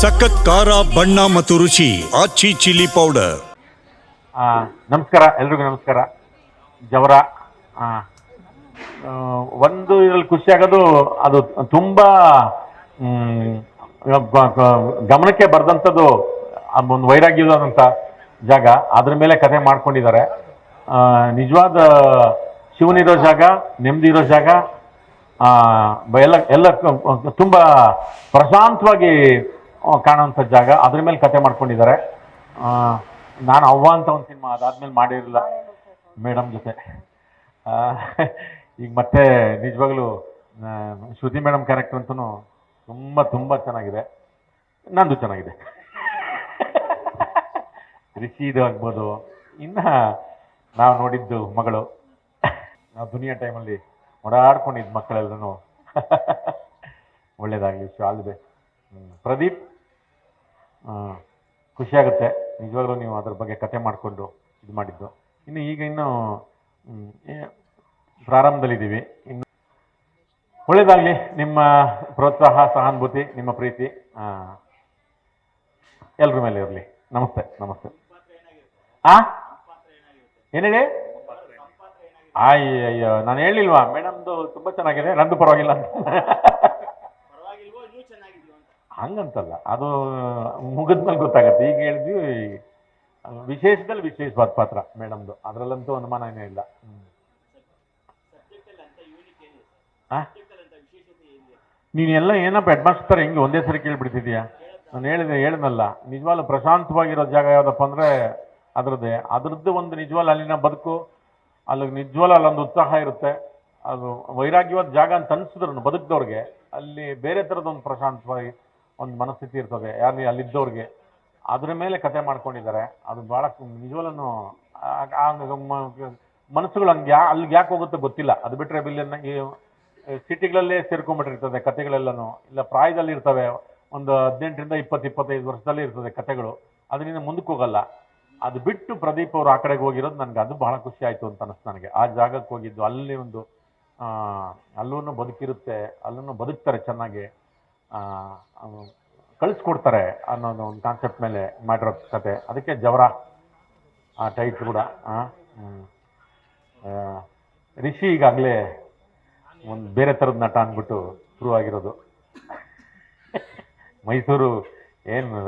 ಸಖತ್ ಖಾರ ಬಣ್ಣ ಮತ್ತು ರುಚಿ ಆಚಿ ಚಿಲ್ಲಿ ಪೌಡರ್. ಆ, ನಮಸ್ಕಾರ ಎಲ್ರಿಗೂ ನಮಸ್ಕಾರ. ಜವರ ಒಂದು ಇದರಲ್ಲಿ ಖುಷಿ ಆಗೋದು ಅದು ತುಂಬಾ ಗಮನಕ್ಕೆ ಬರ್ದಂಥದ್ದು ಒಂದು ವೈರಾಗ್ಯದಂಥ ಜಾಗ. ಅದ್ರ ಮೇಲೆ ಕಥೆ ಮಾಡ್ಕೊಂಡಿದ್ದಾರೆ. ನಿಜವಾದ ಶಿವನಿರೋ ಜಾಗ ನೆಮ್ಮದಿ ಇರೋ ಜಾಗ ಎಲ್ಲ ಎಲ್ಲ ತುಂಬ ಪ್ರಶಾಂತವಾಗಿ ಕಾಣುವಂಥ ಜಾಗ. ಅದ್ರ ಮೇಲೆ ಕತೆ ಮಾಡ್ಕೊಂಡಿದ್ದಾರೆ. ನಾನು ಅವ್ವ ಅಂತ ಒಂದು ಸಿನಿಮಾ ಅದಾದ್ಮೇಲೆ ಮಾಡಿರಲಿಲ್ಲ ಮೇಡಮ್ ಜೊತೆ. ಈಗ ಮತ್ತೆ ನಿಜವಾಗ್ಲೂ ಶ್ರುತಿ ಮೇಡಮ್ ಕ್ಯಾರೆಕ್ಟರ್ ಅಂತೂ ತುಂಬ ತುಂಬ ಚೆನ್ನಾಗಿದೆ. ನಂದು ಚೆನ್ನಾಗಿದೆ. ರಿಷಿದು ಆಗ್ಬೋದು. ಇನ್ನು ನಾವು ನೋಡಿದ್ದು ಮಗಳು. ನಾವು ದುನಿಯಾ ಟೈಮಲ್ಲಿ ಓಡಾಡ್ಕೊಂಡಿದ್ದು ಮಕ್ಕಳೆಲ್ಲರೂ ಒಳ್ಳೇದಾಗಲಿ ಆಲ್ ದಿ ಪ್ರದೀಪ್ ಖುಷಿಯಾಗುತ್ತೆ ನಿಜವಾಗ್ಲೂ ನೀವು ಅದ್ರ ಬಗ್ಗೆ ಕತೆ ಮಾಡಿಕೊಂಡು ಇದು ಮಾಡಿದ್ದು. ಇನ್ನು ಈಗ ಇನ್ನು ಪ್ರಾರಂಭದಲ್ಲಿದ್ದೀವಿ. ಇನ್ನು ಒಳ್ಳೇದಾಗಲಿ. ನಿಮ್ಮ ಪ್ರೋತ್ಸಾಹ, ಸಹಾನುಭೂತಿ, ನಿಮ್ಮ ಪ್ರೀತಿ ಎಲ್ಲರ ಮೇಲೆ ಇರಲಿ. ನಮಸ್ತೆ ನಮಸ್ತೆ. ಆ? ಏನು ಹೇಳಿ? ಅಯ್ಯಯ್ಯೋ ನಾನು ಹೇಳಿಲ್ವಾ? ಮೇಡಮ್ದು ತುಂಬ ಚೆನ್ನಾಗಿದೆ. ನಂದು ಪರವಾಗಿಲ್ಲ ಅಂತ. ಹಂಗಂತಲ್ಲ ಅದು ಮುಗಿದ್ಮೇಲೆ ಗೊತ್ತಾಗತ್ತೆ. ಈಗ ಹೇಳಿದ್ವಿ ವಿಶೇಷದಲ್ಲಿ ವಿಶೇಷವಾದ ಪಾತ್ರ ಮೇಡಮ್ದು. ಅದರಲ್ಲಂತೂ ಅನುಮಾನ ಏನೂ ಇಲ್ಲ ನೀನೆಲ್ಲ ಆ? ಹೆಡ್ ಎಲ್ಲ ಏನಪ್ಪ ಹೆಡ್ಮಾಸ್ಟರ್ ಹೆಂಗೆ ಒಂದೇ ಸರಿ ಕೇಳಿಬಿಡ್ತಿದ್ಯಾ ನಾನು ಹೇಳಿದೆ ಹೇಳಿದ್ನಲ್ಲ ನಿಜವಾಗ್ಲೂ ಪ್ರಶಾಂತವಾಗಿರೋ ಜಾಗ ಯಾವುದಪ್ಪ ಅಂದರೆ ಅದರದ್ದೇ. ಅದರದ್ದು ಒಂದು ನಿಜವಾಗ್ಲೂ ಅಲ್ಲಿನ ಬದುಕು ಅಲ್ಲಿಗೆ ನಿಜವಾಗ್ಲೂ ಅಲ್ಲೊಂದು ಉತ್ಸಾಹ ಇರುತ್ತೆ. ಅದು ವೈರಾಗ್ಯವಾದ ಜಾಗ ಅಂತ ಅನಿಸಿದ್ರು ಬದುಕಿದವ್ರಿಗೆ ಅಲ್ಲಿ ಬೇರೆ ಥರದೊಂದು ಪ್ರಶಾಂತವಾಗಿ ಒಂದು ಮನಸ್ಥಿತಿ ಇರ್ತದೆ. ಯಾರು ಅಲ್ಲಿದ್ದವ್ರಿಗೆ. ಅದ್ರ ಮೇಲೆ ಕತೆ ಮಾಡ್ಕೊಂಡಿದ್ದಾರೆ. ಅದು ಭಾಳ ನಿಜವಲ್ಲೂ ಮನಸ್ಸುಗಳು ಹಂಗೆ ಯಾ ಅಲ್ಲಿಗೆ ಯಾಕೆ ಹೋಗುತ್ತೆ ಗೊತ್ತಿಲ್ಲ. ಅದು ಬಿಟ್ಟರೆ ಬಿಲ್ಲ ಈ ಸಿಟಿಗಳಲ್ಲೇ ಸೇರ್ಕೊಂಡ್ಬಿಟ್ಟಿರ್ತದೆ ಕತೆಗಳೆಲ್ಲನೂ ಇಲ್ಲ, ಪ್ರಾಯದಲ್ಲಿ ಇರ್ತವೆ. ಒಂದು ಹದಿನೆಂಟರಿಂದ ಇಪ್ಪತ್ತು, ಇಪ್ಪತ್ತೈದು ವರ್ಷದಲ್ಲಿ ಇರ್ತದೆ ಕತೆಗಳು ಅದರಿಂದ ಮುಂದಕ್ಕೆ ಹೋಗಲ್ಲ. ಅದು ಬಿಟ್ಟು ಪ್ರದೀಪ್ ಅವರು ಆ ಕಡೆಗೆ ಹೋಗಿರೋದು ನನಗೆ ಅದು ಬಹಳ ಖುಷಿ ಆಯಿತು ಅಂತ ಅನಿಸ್ತು ನನಗೆ. ಆ ಜಾಗಕ್ಕೆ ಹೋಗಿದ್ದು, ಅಲ್ಲಿ ಒಂದು ಅಲ್ಲೂ ಬದುಕಿರುತ್ತೆ ಅಲ್ಲೂ ಬದುಕ್ತಾರೆ ಚೆನ್ನಾಗಿ ಕಳಿಸ್ಕೊಡ್ತಾರೆ ಅನ್ನೋದು ಒಂದು ಕಾನ್ಸೆಪ್ಟ್ ಮೇಲೆ ಮಾಡಿರೋ ಕತೆ. ಅದಕ್ಕೆ ಜವರ, ಆ ಟೈಟ್ ಕೂಡ. ರಿಷಿ ಈಗಾಗಲೇ ಒಂದು ಬೇರೆ ಥರದ ನಟ ಅಂದ್ಬಿಟ್ಟು ಶುರು ಆಗಿರೋದು. ಮೈಸೂರು ಏನು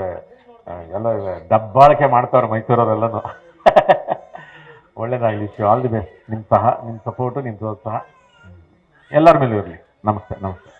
ಎಲ್ಲ ದಬ್ಬಾಳಿಕೆ ಮಾಡ್ತಾವ್ರೆ ಮೈಸೂರವರೆಲ್ಲನೂ. ಒಳ್ಳೇದಾಗಲಿ ಶು ಆಲ್ ದಿ ಬೆಸ್ಟ್ ನಿಮ್ಮ ಸಹ ನಿಮ್ಮ ಸಪೋರ್ಟು ನಿಮ್ಮ ಪ್ರೋತ್ಸಾಹ ಎಲ್ಲರ ಮೇಲೂ ಇರಲಿ. ನಮಸ್ತೆ ನಮಸ್ತೆ.